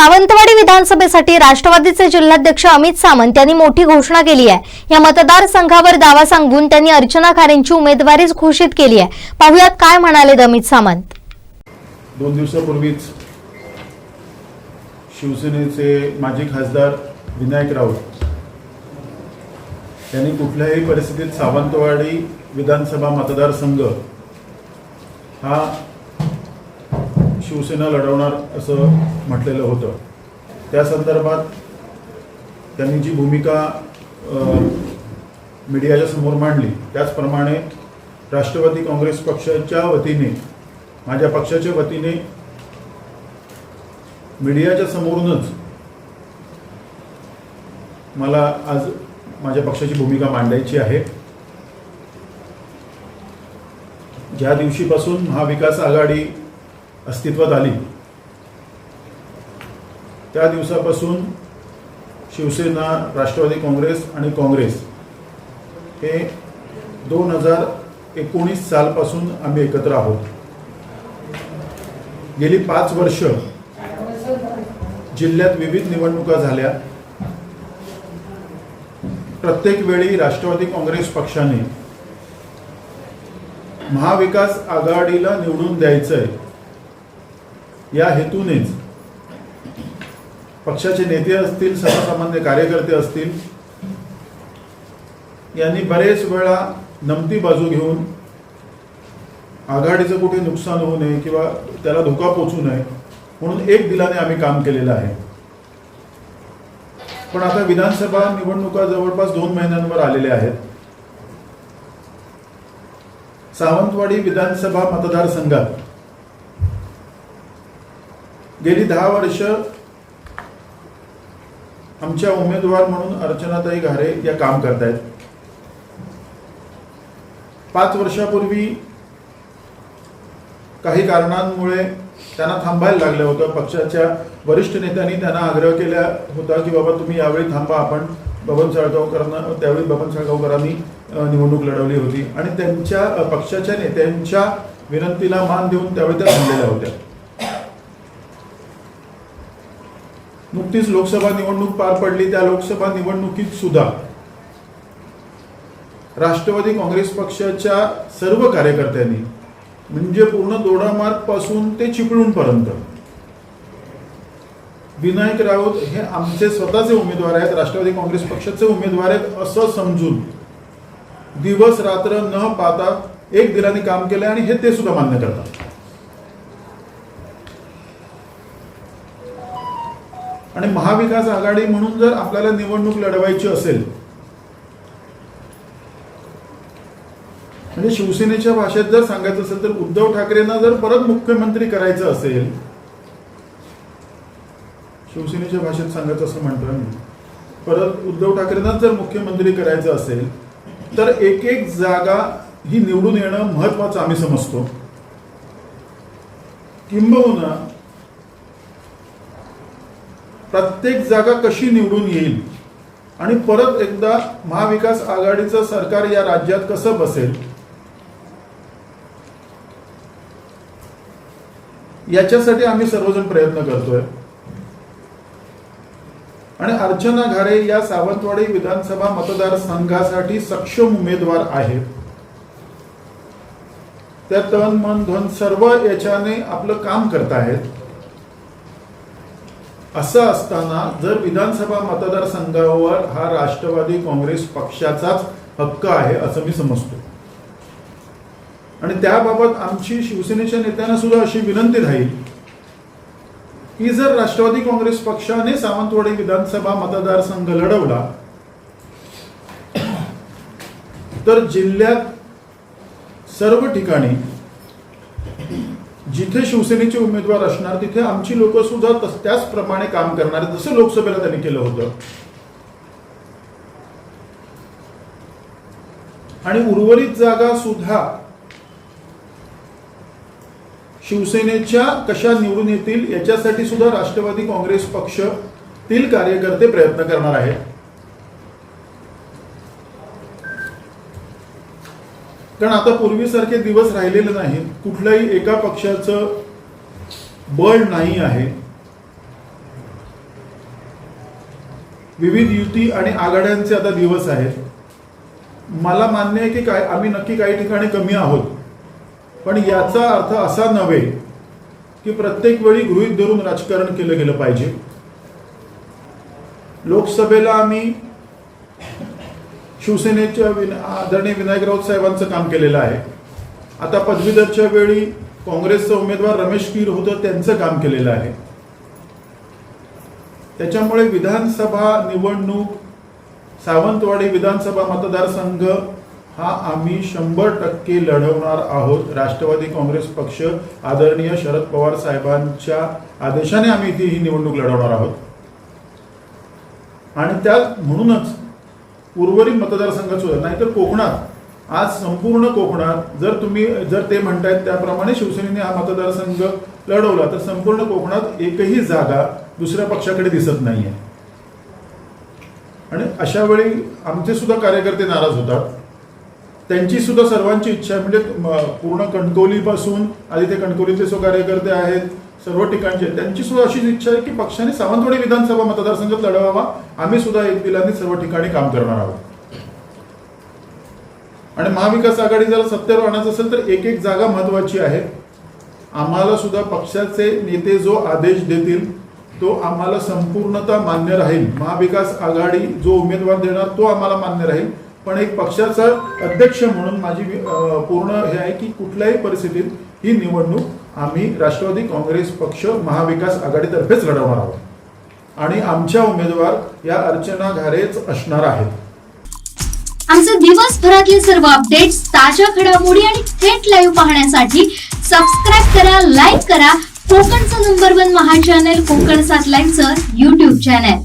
सावंतवाडी विधानसभेसाठी राष्ट्रवादीचे जिल्हाध्यक्ष अमित सामंत यांनी मोठी घोषणा केली आहे. या मतदारसंघावर दावा सांगून त्यांनी अर्चना खारेंची उमेदवारीच घोषित केली आहे. पाहुयात काय म्हणाले अमित सामंत? दोन दिवसापूर्वीच शिवसेनेचे माजी खासदार विनायक राऊत यांनी कुठल्याही परिस्थितीत सावंतवाडी विधानसभा मतदारसंघ हा शिवसेना लढवणार असं म्हटलेलं होतं. त्या संदर्भात त्यांनी जी भूमिका मीडियाच्या समोर मांडली त्याचप्रमाणे राष्ट्रवादी काँग्रेस पक्षाच्या वतीने माझ्या पक्षाच्या वतीने मीडियाच्या समोरूनच मला आज माझ्या पक्षाची भूमिका मांडायची आहे. ज्या दिवशीपासून महाविकास आघाडी अस्तित्वात आली. त्या दिवसापासून शिवसेना राष्ट्रवादी काँग्रेस आणि काँग्रेस हे दोन हजार एकोणीस सालपासून आम्ही एकत्र आहोत. गेली पाच वर्ष जिल्ह्यात विविध निवडणुका झाल्या. प्रत्येक वेळी राष्ट्रवादी काँग्रेस पक्षाने महाविकास आघाडीला निवडून द्यायचंय. या हेतूनेच. पक्षाचे नेते असतील सर्वसामान्य कार्यकर्ते असतील यांनी बरेच वेळा नमती बाजू घेऊन आघाडीचं कुठे नुकसान होऊ नये किंवा त्याला धोका पोचू नये म्हणून एक दिलाने आम्ही काम केलेलं आहे. पण आता विधानसभा निवडणुका जवळपास दोन महिन्यांवर आलेल्या आहेत. सावंतवाडी विधानसभा मतदारसंघात गेली दहा वर्ष आमच्या उमेदवार म्हणून अर्चनाताई घारे या काम करतायत. पाच वर्षापूर्वी काही कारणांमुळे त्यांना थांबायला लागलं होतं. पक्षाच्या वरिष्ठ नेत्यांनी त्यांना आग्रह केला होता की बाबा तुम्ही यावेळी थांबा आपण बबन साळगावकरांना त्यावेळी बबन साळगावकरांनी निवडणूक लढवली होती. आणि त्यांच्या पक्षाच्या नेत्यांच्या विनंतीला मान देऊन त्यावेळी त्या थांबलेल्या होत्या. नुकतीच लोकसभा निवडणूक पार पडली त्या लोकसभा निवडणुकीत सुद्धा राष्ट्रवादी काँग्रेस पक्षाच्या सर्व कार्यकर्त्यांनी म्हणजे पूर्ण दोडामार्गपासून ते चिपळूणपर्यंत विनायक राऊत हे आमचे स्वतःचे उमेदवार आहेत राष्ट्रवादी काँग्रेस पक्षाचे उमेदवार आहेत असं समजून दिवस रात्र न पाहता एक दिलाने काम केलं आणि हे ते सुद्धा मान्य करतात. आणि महाविकास आघाडी म्हणून जर आपल्याला निवडणूक लढवायची असेल म्हणजे शिवसेनेच्या भाषेत जर सांगायचं असेल तर उद्धव ठाकरेंना जर परत मुख्यमंत्री करायचं असेल शिवसेनेच्या भाषेत सांगायचं असं म्हणतो मी परत उद्धव ठाकरेंना जर मुख्यमंत्री करायचं असेल तर एक एक जागा ही निवडून येणं महत्वाचं आम्ही समजतो. किंबहुना प्रत्येक जागा कशी निवडून येईल? आणि परत एकदा महाविकास आघाडीचं सरकार या राज्यात कसं बसेल? याच्यासाठी आम्ही सर्वजण प्रयत्न करतोय. आणि अर्चना घारे या सावंतवाडी विधानसभा मतदारसंघासाठी सक्षम उमेदवार आहेत. त्या तन मन धन सर्व याच्याने आपलं काम करत आहेत असं असताना जर विधानसभा मतदारसंघावर हा राष्ट्रवादी काँग्रेस पक्षाचाच हक्क आहे असं मी समजतो. आणि त्याबाबत आमची शिवसेनेच्या नेत्यांना सुद्धा अशी विनंती राहील की जर राष्ट्रवादी काँग्रेस पक्षाने सावंतवाडी विधानसभा मतदारसंघ लढवला तर जिल्ह्यात सर्व ठिकाणी जिथे शिवसेनेचे उमेदवार असणार तिथे आमची लोक सुद्धा तस- त्याचप्रमाणे काम करणार जसं लोकसभेला त्यांनी केलं होतं. आणि उर्वरित जागा सुद्धा शिवसेनेच्या कशा निवडून येतील याच्यासाठी सुद्धा राष्ट्रवादी काँग्रेस पक्षातील कार्यकर्ते प्रयत्न करणार आहेत. कारण आता पूर्वीसारखे दिवस राहिलेले नाहीत कुठल्याही एका पक्षाचं बळ नाही आहे. विविध युती आणि आघाड्यांचे आता दिवस आहेत. मला मान्य आहे की काय आम्ही नक्की काही ठिकाणी कमी आहोत. पण याचा अर्थ असा नव्हे की प्रत्येक वेळी गृहित धरून राजकारण केलं गेलं पाहिजे. लोकसभेला आम्ही शिवसेनेच्या विन आदरणीय विनायकराव साहेबांचं काम केलेलं आहे. आता पदवीधरच्या वेळी काँग्रेसचा उमेदवार रमेश कीर होतं त्यांचं काम केलेलं आहे. त्याच्यामुळे विधानसभा निवडणूक सावंतवाडी विधानसभा मतदारसंघ हा आम्ही शंभर टक्के लढवणार आहोत. राष्ट्रवादी काँग्रेस पक्ष आदरणीय शरद पवार साहेबांच्या आदेशाने आम्ही ती ही निवडणूक लढवणार आहोत. आणि त्यात म्हणूनच उर्वरित मतदारसंघात सुद्धा नाहीतर कोकणात आज संपूर्ण कोकणात जर तुम्ही जर ते म्हणतायत त्याप्रमाणे शिवसेनेने हा मतदारसंघ लढवला तर संपूर्ण कोकणात एकही जागा दुसऱ्या पक्षाकडे दिसत नाहीये. आणि अशा वेळी आमचे सुद्धा कार्यकर्ते नाराज होतात. त्यांची सुद्धा सर्वांची इच्छा म्हणजे पूर्ण कणकवलीपासून आधी ते कणकवलीचे जो कार्यकर्ते आहेत सर्व ठिकाणचे आहेत, त्यांची सुद्धा अशीच इच्छा आहे की पक्षाने सावंतवाडी विधानसभा मतदारसंघात लढवावा आम्ही सुद्धा एक दिलाने सर्व ठिकाणी काम करणार आहोत. आणि महाविकास आघाडी जर सत्तेवर आणायचं असेल तर एक एक जागा महत्वाची आहे. आम्हाला सुद्धा पक्षाचे नेते जो आदेश देतील तो आम्हाला संपूर्णतः मान्य राहील. महाविकास आघाडी जो उमेदवार देणार तो आम्हाला मान्य राहील. पण एक पक्षाचा अध्यक्ष म्हणून माझी पूर्ण हे आहे की कुठल्याही परिस्थितीत ही निवडणूक आम्ही राष्ट्रवादी काँग्रेस पक्ष महाविकास आघाडीतर्फेच लढवणार आहोत. आणि आमच्या उमेदवार या अर्चना घारेच असणार आहेत. आमचे दिवसभरातील सर्व अपडेट्स ताज्या घडामोडी आणि थेट लाईव्ह पाहण्यासाठी सबस्क्राईब करा लाईक करा. कोकणचं number one Maha channel Konkan सात लाईनचं युट्यूब चॅनल